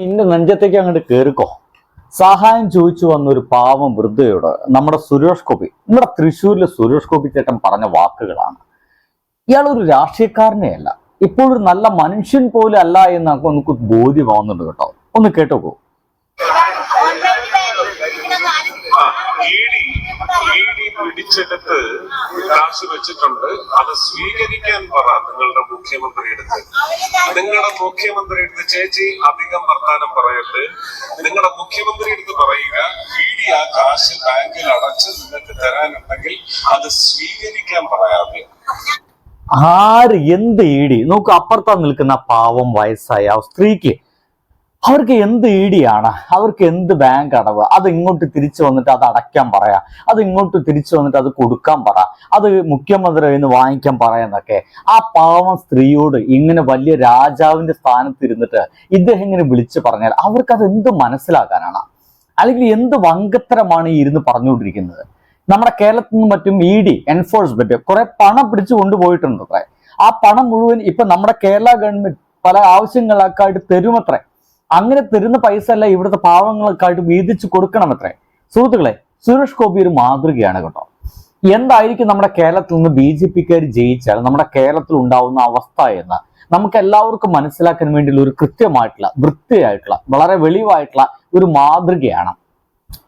നിന്റെ നെഞ്ചത്തേക്ക് അങ്ങോട്ട് കേറിക്കോ. സഹായം ചോദിച്ചു വന്ന ഒരു പാവം വൃദ്ധയോട് നമ്മുടെ സുരേഷ് ഗോപി നമ്മുടെ തൃശ്ശൂരിലെ സുരേഷ് ഗോപി ചേട്ടൻ പറഞ്ഞ വാക്കുകളാണ്. ഇയാൾ ഒരു രാഷ്ട്രീയക്കാരനെ അല്ല ഇപ്പോൾ ഒരു നല്ല മനുഷ്യൻ പോലും അല്ല എന്ന് നമുക്ക് ബോധ്യമാവുന്നുണ്ട് കേട്ടോ. ഒന്ന് കേട്ടോക്കൂ. പിടിച്ചെടുത്ത് കാശ് വെച്ചിട്ടുണ്ട്. അത് സ്വീകരിക്കാൻ പറ നിങ്ങളുടെ മുഖ്യമന്ത്രി എടുത്ത് നിങ്ങളുടെ മുഖ്യമന്ത്രി എടുത്ത് ചേച്ചി അധികം വർത്താനം പറയരുത്. നിങ്ങളുടെ മുഖ്യമന്ത്രി എടുത്ത് പറയുക വീടി ആ കാശ് ബാങ്കിൽ അടച്ച് നിങ്ങൾക്ക് തരാനുണ്ടെങ്കിൽ അത് സ്വീകരിക്കാൻ പറയാതെ. ആര് എന്ത് ഈടി? നോക്ക് അപ്പുറത്താ നിൽക്കുന്ന പാവം വയസ്സായ സ്ത്രീക്ക് അവർക്ക് എന്ത് ഈടിയാണ് അവർക്ക് എന്ത് ബാങ്ക് അടവ്? അത് ഇങ്ങോട്ട് തിരിച്ചു വന്നിട്ട് അത് അടയ്ക്കാൻ പറയാം അത് ഇങ്ങോട്ട് തിരിച്ചു വന്നിട്ട് അത് കൊടുക്കാൻ പറ. അത് മുഖ്യമന്ത്രി നിന്ന് വാങ്ങിക്കാൻ പറയാന്നൊക്കെ ആ പാവം സ്ത്രീയോട് ഇങ്ങനെ വലിയ രാജാവിന്റെ സ്ഥാനത്ത് ഇരുന്നിട്ട് ഇദ്ദേഹം ഇങ്ങനെ വിളിച്ചു പറഞ്ഞാൽ അവർക്ക് അത് എന്ത് മനസ്സിലാക്കാനാണ്? അല്ലെങ്കിൽ എന്ത് വങ്കത്തരമാണ് ഈ ഇരുന്ന് പറഞ്ഞുകൊണ്ടിരിക്കുന്നത്? നമ്മുടെ കേരളത്തിൽ നിന്നും മറ്റും ഇ ഡി എൻഫോഴ്സ്മെന്റ് കുറെ പണം പിടിച്ചു കൊണ്ടുപോയിട്ടുണ്ട് അത്രേ ആ പണം മുഴുവൻ ഇപ്പൊ നമ്മുടെ കേരള ഗവൺമെന്റ് പല ആവശ്യങ്ങളൊക്കെ ആയിട്ട് തരുമത്രേ. അങ്ങനെ തരുന്ന പൈസ അല്ല ഇവിടുത്തെ പാവങ്ങൾക്കായിട്ട് വീതിച്ചു കൊടുക്കണമത്രേ സുഹൃത്തുക്കളെ സുരേഷ് ഗോപി ഒരു മാതൃകയാണ് കേട്ടോ. എന്തായിരിക്കും നമ്മുടെ കേരളത്തിൽ നിന്ന് ബി ജെ പിക്കാർ ജയിച്ചാൽ നമ്മുടെ കേരളത്തിൽ ഉണ്ടാവുന്ന അവസ്ഥ എന്ന് നമുക്ക് എല്ലാവർക്കും മനസ്സിലാക്കാൻ വേണ്ടിയുള്ള ഒരു കൃത്യമായിട്ടുള്ള വൃത്തിയായിട്ടുള്ള വളരെ വെളിവായിട്ടുള്ള ഒരു മാതൃകയാണ്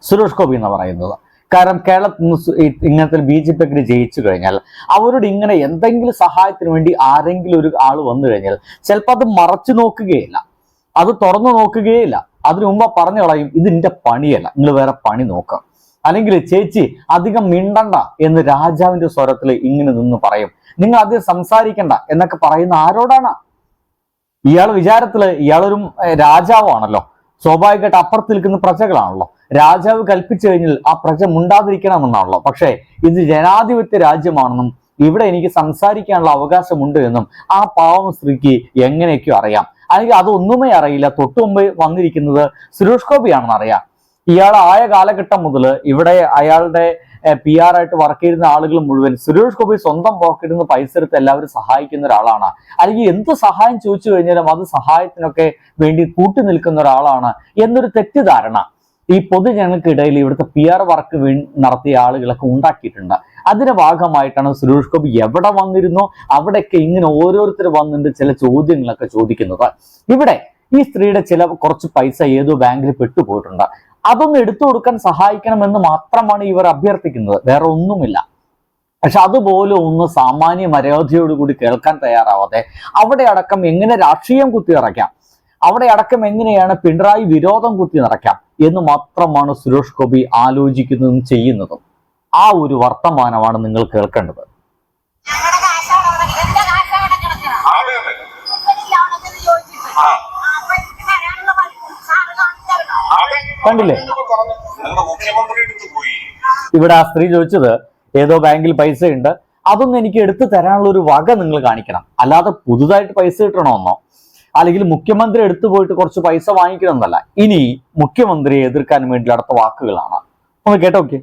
സുരേഷ് ഗോപി എന്ന് പറയുന്നത്. കാരണം കേരളത്തിൽ നിന്ന് ഇങ്ങനത്തെ ബി ജെ പിക്ക് ജയിച്ചു കഴിഞ്ഞാൽ അവരോട് ഇങ്ങനെ എന്തെങ്കിലും സഹായത്തിന് വേണ്ടി ആരെങ്കിലും ഒരു ആൾ വന്നു കഴിഞ്ഞാൽ ചിലപ്പോൾ അത് മറച്ചു നോക്കുകയില്ല. അത് തുറന്നു നോക്കുകയില്ല. അതിനു മുമ്പ് പറഞ്ഞു കളയും ഇത് എന്റെ പണിയല്ല നിങ്ങൾ വേറെ പണി നോക്കാം. അല്ലെങ്കിൽ ചേച്ചി അധികം മിണ്ടണ്ട എന്ന് രാജാവിന്റെ സ്വരത്തിൽ ഇങ്ങനെ നിന്ന് പറയും. നിങ്ങൾ അധികം സംസാരിക്കണ്ട എന്നൊക്കെ പറയുന്ന ആരോടാണ്? ഇയാൾ വിചാരത്തിൽ ഇയാളൊരു രാജാവാണല്ലോ. സ്വാഭാവികമായിട്ട് അപ്പുറത്ത് നിൽക്കുന്ന പ്രജകളാണല്ലോ. രാജാവ് കൽപ്പിച്ചു കഴിഞ്ഞാൽ ആ പ്രജ മുണ്ടാതിരിക്കണമെന്നാണല്ലോ. പക്ഷേ ഇത് ജനാധിപത്യ രാജ്യമാണെന്നും ഇവിടെ എനിക്ക് സംസാരിക്കാനുള്ള അവകാശമുണ്ട് എന്നും ആ പാവം സ്ത്രീക്ക് എങ്ങനെയൊക്കെയോ അറിയാം. അല്ലെങ്കിൽ അതൊന്നുമേ അറിയില്ല. തൊട്ടു മുമ്പ് വന്നിരിക്കുന്നത് സുരേഷ് ഗോപിയാണെന്ന് അറിയാം. ഇയാൾ ആയ കാലഘട്ടം മുതൽ ഇവിടെ അയാളുടെ പി ആർ ആയിട്ട് വർക്ക് ചെയ്യുന്ന ആളുകൾ മുഴുവൻ സുരേഷ് ഗോപി സ്വന്തം പോക്കറ്റിൽ നിന്ന് പൈസ എടുത്ത് എല്ലാവരും സഹായിക്കുന്ന ഒരാളാണ്. അല്ലെങ്കിൽ എന്ത് സഹായം ചോദിച്ചു കഴിഞ്ഞാലും അത് സഹായത്തിനൊക്കെ വേണ്ടി കൂട്ടി നിൽക്കുന്ന ഒരാളാണ് എന്നൊരു തെറ്റിദ്ധാരണ. ഈ പൊതുജനങ്ങൾക്കിടയിൽ ഇവിടുത്തെ പി ആർ വർക്ക് നടത്തിയ ആളുകളൊക്കെ ഉണ്ടാക്കിയിട്ടുണ്ട്. അതിന്റെ ഭാഗമായിട്ടാണ് സുരേഷ് ഗോപി എവിടെ വന്നിരുന്നോ? അവിടെയൊക്കെ ഇങ്ങനെ ഓരോരുത്തർ വന്നിട്ട് ചില ചോദ്യങ്ങളൊക്കെ ചോദിക്കുന്നത്. ഇവിടെ ഈ സ്ത്രീയുടെ ചില കുറച്ച് പൈസ ഏതോ ബാങ്കിൽ പെട്ടുപോയിട്ടുണ്ട് അതൊന്ന് എടുത്തു കൊടുക്കാൻ സഹായിക്കണമെന്ന് മാത്രമാണ് ഇവർ അഭ്യർത്ഥിക്കുന്നത്. വേറെ ഒന്നുമില്ല. പക്ഷെ അതുപോലെ ഒന്ന് സാമാന്യ മര്യാദയോടുകൂടി കേൾക്കാൻ തയ്യാറാവാതെ അവിടെ അടക്കം എങ്ങനെ രാഷ്ട്രീയം കുത്തി നിറയ്ക്കാം അവിടെ അടക്കം എങ്ങനെയാണ് പിണറായി വിരോധം കുത്തി നിറയ്ക്കാം എന്ന് മാത്രമാണ് സുരേഷ് ഗോപി ആലോചിക്കുന്നതും ചെയ്യുന്നതും. ആ ഒരു വർത്തമാനമാണ് നിങ്ങൾ കേൾക്കേണ്ടത്. കണ്ടില്ലേ? ഇവിടെ ആ സ്ത്രീ ചോദിച്ചത് ഏതോ ബാങ്കിൽ പൈസ ഉണ്ട് അതൊന്നും എനിക്ക് എടുത്തു തരാനുള്ള ഒരു വക നിങ്ങൾ കാണിക്കണം. അല്ലാതെ പുതുതായിട്ട് പൈസ കിട്ടണമെന്നോ? അല്ലെങ്കിൽ മുഖ്യമന്ത്രി എടുത്തു പോയിട്ട് കുറച്ച് പൈസ വാങ്ങിക്കണമെന്നല്ല ഇനി മുഖ്യമന്ത്രിയെ എതിർക്കാൻ വേണ്ടി അടുത്ത വാക്കുകളാണ് ഒന്ന് കേട്ടോ ഓക്കെ.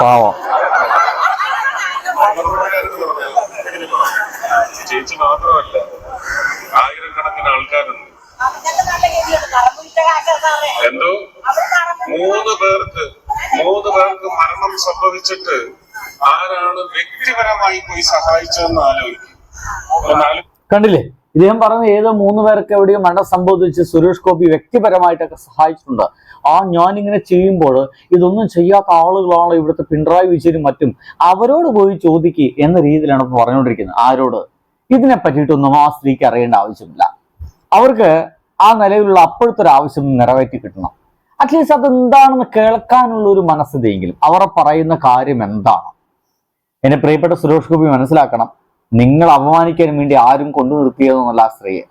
പാവം ചേച്ചി മാത്രമല്ല ആയിരക്കണക്കിന് ആൾക്കാരുണ്ട്. എന്തോ മൂന്ന് പേർക്ക് മൂന്ന് പേർക്ക് മരണം സംഭവിച്ചിട്ട് വ്യക്തിപരമായി പോയി സഹായിച്ചതെന്ന് ആലോചിക്കും കണ്ടില്ലേ? ഇദ്ദേഹം പറഞ്ഞ ഏതോ മൂന്ന് പേർക്ക് എവിടെയോ മരണം സംഭവിച്ച് സുരേഷ് ഗോപി വ്യക്തിപരമായിട്ടൊക്കെ സഹായിച്ചിട്ടുണ്ട്. ആ ഞാൻ ഇങ്ങനെ ചെയ്യുമ്പോൾ ഇതൊന്നും ചെയ്യാത്ത ആളുകളാണ് ഇവിടുത്തെ പിണറായി വിജയനും മറ്റും? അവരോട് പോയി ചോദിക്കുക എന്ന രീതിയിലാണ് ഇപ്പൊ പറഞ്ഞുകൊണ്ടിരിക്കുന്നത്. ആരോട്? ഇതിനെ പറ്റിയിട്ടൊന്നും ആ സ്ത്രീക്ക് അറിയേണ്ട ആവശ്യമില്ല. അവർക്ക് ആ നിലയിലുള്ള അപ്പോഴത്തെ ഒരു ആവശ്യം നിറവേറ്റി കിട്ടണം. അറ്റ്ലീസ്റ്റ് അതെന്താണെന്ന് കേൾക്കാനുള്ള ഒരു മനസ്സിതെങ്കിലും അവർ പറയുന്ന കാര്യം എന്താണ്? എന്നെ പ്രിയപ്പെട്ട സുരേഷ് ഗോപി മനസ്സിലാക്കണം നിങ്ങൾ അപമാനിക്കാൻ വേണ്ടി ആരും കൊണ്ടു നിർത്തിയതെന്നല്ല ആ സ്ത്രീയെ.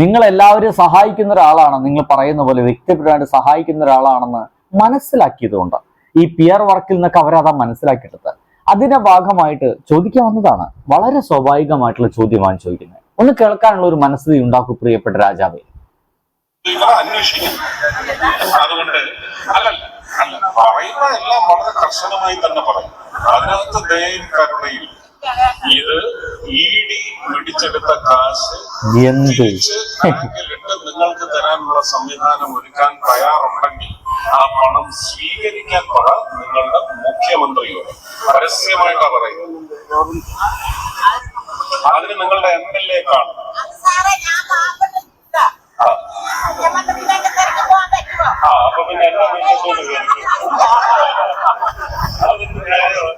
നിങ്ങൾ എല്ലാവരെയും സഹായിക്കുന്ന ഒരാളാണ് നിങ്ങൾ പറയുന്ന പോലെ വ്യക്തിപരമായിട്ട് സഹായിക്കുന്ന ഒരാളാണെന്ന് മനസ്സിലാക്കിയതുകൊണ്ട്. ഈ പിയർ വർക്കിൽ നിന്നൊക്കെ അവരതാ മനസ്സിലാക്കിയെടുത്ത് അതിന്റെ ഭാഗമായിട്ട് ചോദിക്കാൻ വന്നതാണ് വളരെ സ്വാഭാവികമായിട്ടുള്ള ചോദ്യമാണ് ചോദിക്കുന്നത്. ഒന്ന് കേൾക്കാനുള്ള ഒരു മനസ്ഥിതി ഉണ്ടാക്കും പ്രിയപ്പെട്ട രാജാവേ. അതുകൊണ്ട് അല്ലല്ല അല്ല പറയുന്ന എല്ലാം വളരെ കർശനമായി തന്നെ പറയും. അതിനകത്ത് ദയയും കരുണയും ഇത് ഇ ഡി പിടിച്ചെടുത്ത കാശ് ബാങ്കിലിട്ട് നിങ്ങൾക്ക് തരാനുള്ള സംവിധാനം ഒരുക്കാൻ തയ്യാറുണ്ടെങ്കിൽ ആ പണം സ്വീകരിക്കാൻ പറ നിങ്ങളുടെ മുഖ്യമന്ത്രിയോട്. പരസ്യമായിട്ടാ പറയുന്നത്. അതിന് നിങ്ങളുടെ എം എൽ എ കാണും. അപ്പൊ പിന്നെ എന്താ പാവപ്പെട്ടിട്ടില്ല ആ, മുഖ്യമന്ത്രിയുടെ തിരക്ക് പോകാൻ പറ്റുമോ ആ, അപ്പൊ പിന്നെ എന്റെ മുഖത്തോട് കയറി അതിന് ന്യായമാണ്.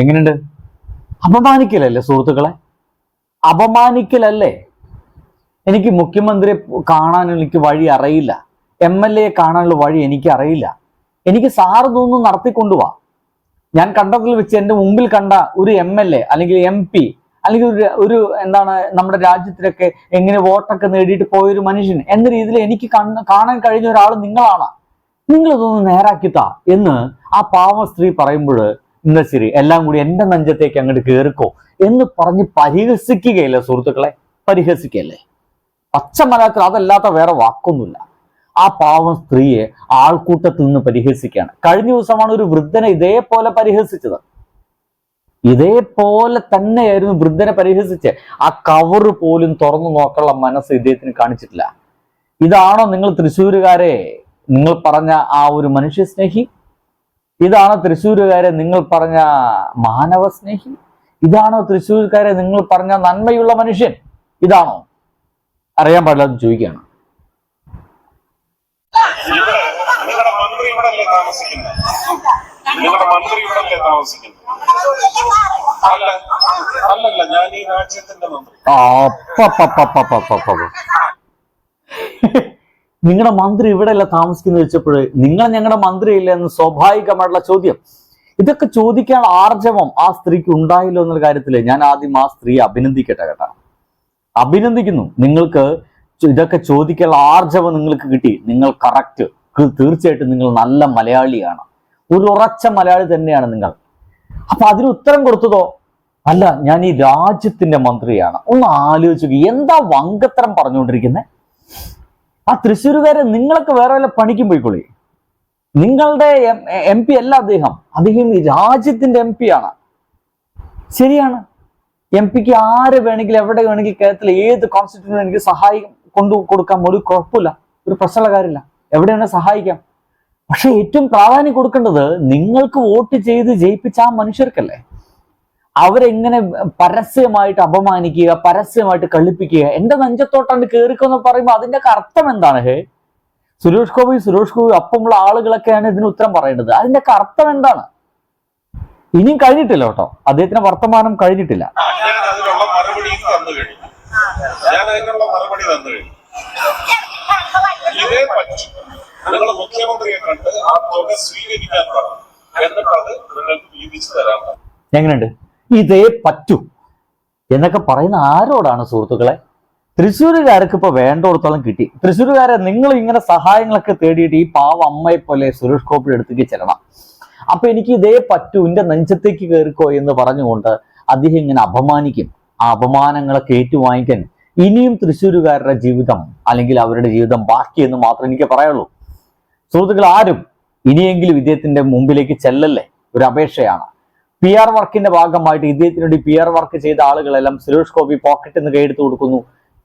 എങ്ങനെയുണ്ട്? അപമാനിക്കലല്ലേ സുഹൃത്തുക്കളെ? അപമാനിക്കലല്ലേ? എനിക്ക് മുഖ്യമന്ത്രിയെ കാണാൻ എനിക്ക് വഴി അറിയില്ല. എം എൽ എയെ കാണാനുള്ള വഴി എനിക്ക് അറിയില്ല. എനിക്ക് സാറ് തോന്നുന്നു നടത്തിക്കൊണ്ടുപോവാ ഞാൻ കണ്ടതിൽ വെച്ച് എന്റെ മുമ്പിൽ കണ്ട ഒരു എം എൽ എ അല്ലെങ്കിൽ എം പി അല്ലെങ്കിൽ ഒരു ഒരു എന്താണ് നമ്മുടെ രാജ്യത്തിലൊക്കെ എങ്ങനെ വോട്ടൊക്കെ നേടിയിട്ട് പോയൊരു മനുഷ്യൻ എന്ന രീതിയിൽ എനിക്ക് കാണാൻ കഴിഞ്ഞ ഒരാൾ നിങ്ങളാണ്. നിങ്ങൾ ഇതൊന്ന് നേരാക്കിത്താ എന്ന് ആ പാവ സ്ത്രീ പറയുമ്പോൾ ഇന്ന ശരി എല്ലാം കൂടി എന്റെ നെഞ്ചത്തേക്ക് അങ്ങോട്ട് കേറിക്കോ എന്ന് പറഞ്ഞ് പരിഹസിക്കുകയല്ലേ സുഹൃത്തുക്കളെ? പരിഹസിക്കല്ലേ പച്ച മലയാളത്തിൽ അതല്ലാത്ത വേറെ വാക്കൊന്നുമില്ല. ആ പാവം സ്ത്രീയെ ആൾക്കൂട്ടത്തിൽ നിന്ന് പരിഹസിക്കുകയാണ്. കഴിഞ്ഞ ദിവസമാണ് ഒരു വൃദ്ധനെ ഇതേപോലെ പരിഹസിച്ചത്. ഇതേപോലെ തന്നെയായിരുന്നു വൃദ്ധനെ പരിഹസിച്ച് ആ കവറ് പോലും തുറന്നു നോക്കാനുള്ള മനസ്സ് ഇദ്ദേഹത്തിന് കാണിച്ചിട്ടില്ല. ഇതാണോ നിങ്ങൾ തൃശ്ശൂരുകാരെ? നിങ്ങൾ പറഞ്ഞ ആ ഒരു മനുഷ്യ സ്നേഹി ഇതാണോ തൃശ്ശൂരുകാരെ നിങ്ങൾ പറഞ്ഞ മാനവ സ്നേഹി ഇതാണോ തൃശ്ശൂർക്കാരെ നിങ്ങൾ പറഞ്ഞ നന്മയുള്ള മനുഷ്യൻ? ഇതാണോ? അറിയാൻ പാടില്ല എന്ന് ചോദിക്കുകയാണ്. അപ്പ നിങ്ങളുടെ മന്ത്രി ഇവിടെ അല്ലേ താമസിക്കുന്നത്? നിങ്ങളുടെ മന്ത്രി ഇവിടെ അല്ലേ താമസിക്കുന്നത്? അല്ല അല്ലല്ല ഞാൻ ഈ രാജ്യത്തിന്റെ മന്ത്രി. നിങ്ങളുടെ മന്ത്രി ഇവിടെ അല്ല താമസിക്കുന്നത് വെച്ചപ്പോൾ നിങ്ങൾ ഞങ്ങളുടെ മന്ത്രിയില്ല എന്ന് സ്വാഭാവികമായിട്ടുള്ള ചോദ്യം. ഇതൊക്കെ ചോദിക്കാനുള്ള ആർജവം ആ സ്ത്രീക്ക് ഉണ്ടായില്ലോ എന്നുള്ള കാര്യത്തിൽ ഞാൻ ആദ്യം ആ സ്ത്രീയെ അഭിനന്ദിക്കട്ടെ കേട്ടാ. അഭിനന്ദിക്കുന്നു. നിങ്ങൾക്ക് ഇതൊക്കെ ചോദിക്കാനുള്ള ആർജവം നിങ്ങൾക്ക് കിട്ടി. നിങ്ങൾ കറക്റ്റ് തീർച്ചയായിട്ടും നിങ്ങൾ നല്ല മലയാളിയാണ്. ഒരു ഉറച്ച മലയാളി തന്നെയാണ് നിങ്ങൾ. അപ്പൊ അതിന് ഉത്തരം കൊടുത്തതോ? അല്ല ഞാൻ ഈ രാജ്യത്തിന്റെ മന്ത്രിയാണ്. ഒന്ന് ആലോചിച്ചു നോക്ക്. എന്താ വങ്കത്തരം പറഞ്ഞുകൊണ്ടിരിക്കുന്നത് ആ തൃശ്ശൂരുകാരെ നിങ്ങളൊക്കെ വേറെ വല്ല പണിക്കും പോയിക്കൊള്ളി നിങ്ങളുടെ എം പി അല്ല അദ്ദേഹം. അദ്ദേഹം ഈ രാജ്യത്തിന്റെ എം പി ആണ്. ശരിയാണ്. എം പിക്ക് ആര് വേണമെങ്കിലും എവിടെ വേണമെങ്കിൽ കേരളത്തിൽ ഏത് കോൺസ്റ്റിറ്റ്യൂഷൻ എനിക്ക് സഹായം കൊണ്ടു കൊടുക്കാം. ഒരു കുഴപ്പമില്ല. ഒരു പ്രശ്നമുള്ള കാര്യമില്ല. എവിടെ വേണേൽ സഹായിക്കാം? പക്ഷെ ഏറ്റവും പ്രാധാന്യം കൊടുക്കേണ്ടത് നിങ്ങൾക്ക് വോട്ട് ചെയ്ത് ജയിപ്പിച്ച ആ മനുഷ്യർക്കല്ലേ? അവരെങ്ങനെ പരസ്യമായിട്ട് അപമാനിക്കുക പരസ്യമായിട്ട് കളിപ്പിക്കുക എന്റെ നെഞ്ചത്തോട്ടാണ്ട് കേറിക്കൊന്ന് പറയുമ്പോൾ അതിന്റെ ഒക്കെ അർത്ഥം എന്താണ് ഹേ? സുരേഷ് ഗോപി സുരേഷ് ഗോപി ഒപ്പമുള്ള ആളുകളൊക്കെയാണ് ഇതിന് ഉത്തരം പറയേണ്ടത്. അതിന്റെ അർത്ഥം എന്താണ്? ഇനിയും കഴിഞ്ഞിട്ടില്ല കേട്ടോ. അദ്ദേഹത്തിന് വർത്തമാനം കഴിഞ്ഞിട്ടില്ല. ഞാൻ അതിനുള്ള മറുപടി തന്നു കഴിഞ്ഞു. ഞാൻ അതിനുള്ള മറുപടി തന്നു ഇതേ പറ്റും. നിങ്ങൾ മുഖ്യമന്ത്രിയെ കണ്ട് ആ തുക സ്വീകരിക്കാൻ പറ എന്നിട്ട് അത് നിങ്ങൾക്ക് വീതിച്ചു എങ്ങനെയുണ്ട്? ഇതേ പറ്റൂ. എന്നൊക്കെ പറയുന്ന ആരോടാണ് സുഹൃത്തുക്കളെ? തൃശ്ശൂരുകാർക്ക് ഇപ്പൊ വേണ്ടോടത്തോളം കിട്ടി. തൃശ്ശൂരുകാരെ നിങ്ങൾ ഇങ്ങനെ സഹായങ്ങളൊക്കെ തേടിയിട്ട് ഈ പാവ അമ്മയെ പോലെ സുരേഷ് ഗോപിയുടെ എടുത്തേക്ക് ചെല്ലണം. അപ്പൊ എനിക്ക് ഇതേ പറ്റൂ എന്റെ നെഞ്ചത്തേക്ക് കയറിക്കോ എന്ന് പറഞ്ഞുകൊണ്ട് അദ്ദേഹം ഇങ്ങനെ അപമാനിക്കും. ആ അപമാനങ്ങളൊക്കെ ഏറ്റുവാങ്ങിക്കാൻ ഇനിയും തൃശ്ശൂരുകാരുടെ ജീവിതം അല്ലെങ്കിൽ അവരുടെ ജീവിതം ബാക്കിയെന്ന് മാത്രമേ എനിക്ക് പറയുള്ളൂ സുഹൃത്തുക്കൾ ആരും ഇനിയെങ്കിലും ഇദ്ദേഹത്തിന്റെ മുമ്പിലേക്ക് ചെല്ലല്ലേ? ഒരു അപേക്ഷയാണ്. പി ആർ വർക്കിന്റെ ഭാഗമായിട്ട് ഇദ്ദേഹത്തിന് വേണ്ടി പി ആർ വർക്ക് ചെയ്ത ആളുകളെല്ലാം സുരേഷ് ഗോപി പോക്കറ്റിൽ നിന്ന് കൈയെടുത്ത് കൊടുക്കുന്നു.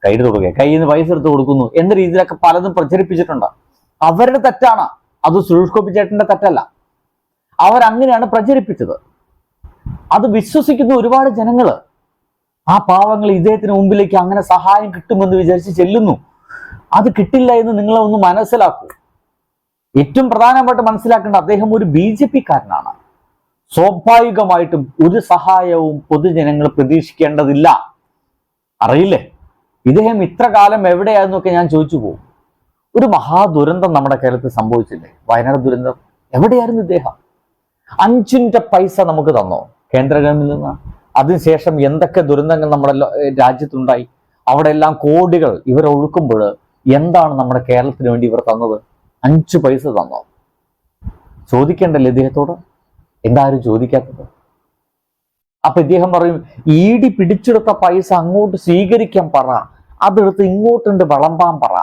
കൈയെടുത്ത് കൊടുക്കുക കയ്യിൽ നിന്ന് പൈസ എടുത്ത് കൊടുക്കുന്നു എന്ന രീതിയിലൊക്കെ പലതും പ്രചരിപ്പിച്ചിട്ടുണ്ട്. അവരുടെ തെറ്റാണ്. അത് സുരേഷ് ഗോപി ചേട്ടന്റെ തെറ്റല്ല. അവരങ്ങനെയാണ് പ്രചരിപ്പിച്ചത്. അത് വിശ്വസിക്കുന്ന ഒരുപാട് ജനങ്ങൾ ആ പാവങ്ങൾ ഇദ്ദേഹത്തിന് മുമ്പിലേക്ക് അങ്ങനെ സഹായം കിട്ടുമെന്ന് വിചാരിച്ച് ചെല്ലുന്നു. അത് കിട്ടില്ല എന്ന് നിങ്ങളെ ഒന്ന് മനസ്സിലാക്കൂ. ഏറ്റവും പ്രധാനമായിട്ട് മനസ്സിലാക്കേണ്ട അദ്ദേഹം ഒരു ബി ജെ പിക്കാരനാണ് സ്വാഭാവികമായിട്ടും ഒരു സഹായവും പൊതുജനങ്ങൾ പ്രതീക്ഷിക്കേണ്ടതില്ല. അറിയില്ലേ? ഇദ്ദേഹം ഇത്ര കാലം എവിടെയായിരുന്നൊക്കെ ഞാൻ ചോദിച്ചു പോകും. ഒരു മഹാദുരന്തം നമ്മുടെ കേരളത്തിൽ സംഭവിച്ചില്ലേ? വയനാട് ദുരന്തം. എവിടെയായിരുന്നു ഇദ്ദേഹം? അഞ്ചിന്റെ പൈസ നമുക്ക് തന്നോ? കേന്ദ്ര ഗവൺമെന്റിൽ നിന്ന്? അതിനുശേഷം എന്തൊക്കെ ദുരന്തങ്ങൾ നമ്മുടെ രാജ്യത്തുണ്ടായി? അവിടെ എല്ലാം കോടികൾ ഇവർ ഒഴുക്കുമ്പോൾ എന്താണ് നമ്മുടെ കേരളത്തിന് വേണ്ടി ഇവർ തന്നത്? അഞ്ചു പൈസ തന്നോ? ചോദിക്കേണ്ടല്ലേ ഇദ്ദേഹത്തോട്? എന്താരും ചോദിക്കാത്തത്. അപ്പൊ ഇദ്ദേഹം പറയും ഈടി പിടിച്ചെടുത്ത പൈസ അങ്ങോട്ട് സ്വീകരിക്കാൻ പറ. അതെടുത്ത് ഇങ്ങോട്ടുണ്ട് വിളമ്പാൻ പറ.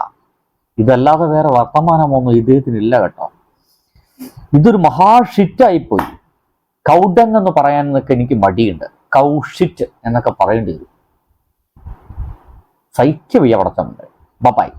ഇതല്ലാതെ വേറെ വർത്തമാനമൊന്നും ഇദ്ദേഹത്തിന് ഇല്ല കേട്ടോ. ഇതൊരു മഹാ ഷിറ്റായിപ്പോയി കൗഡങ് എന്ന് പറയാനൊക്കെ എനിക്ക് മടിയുണ്ട്. കൗഷിറ്റ് എന്നൊക്കെ പറയേണ്ടി വരും. സൈക്യ വയ്യ പടച്ചമുണ്ട് ബപ്പായി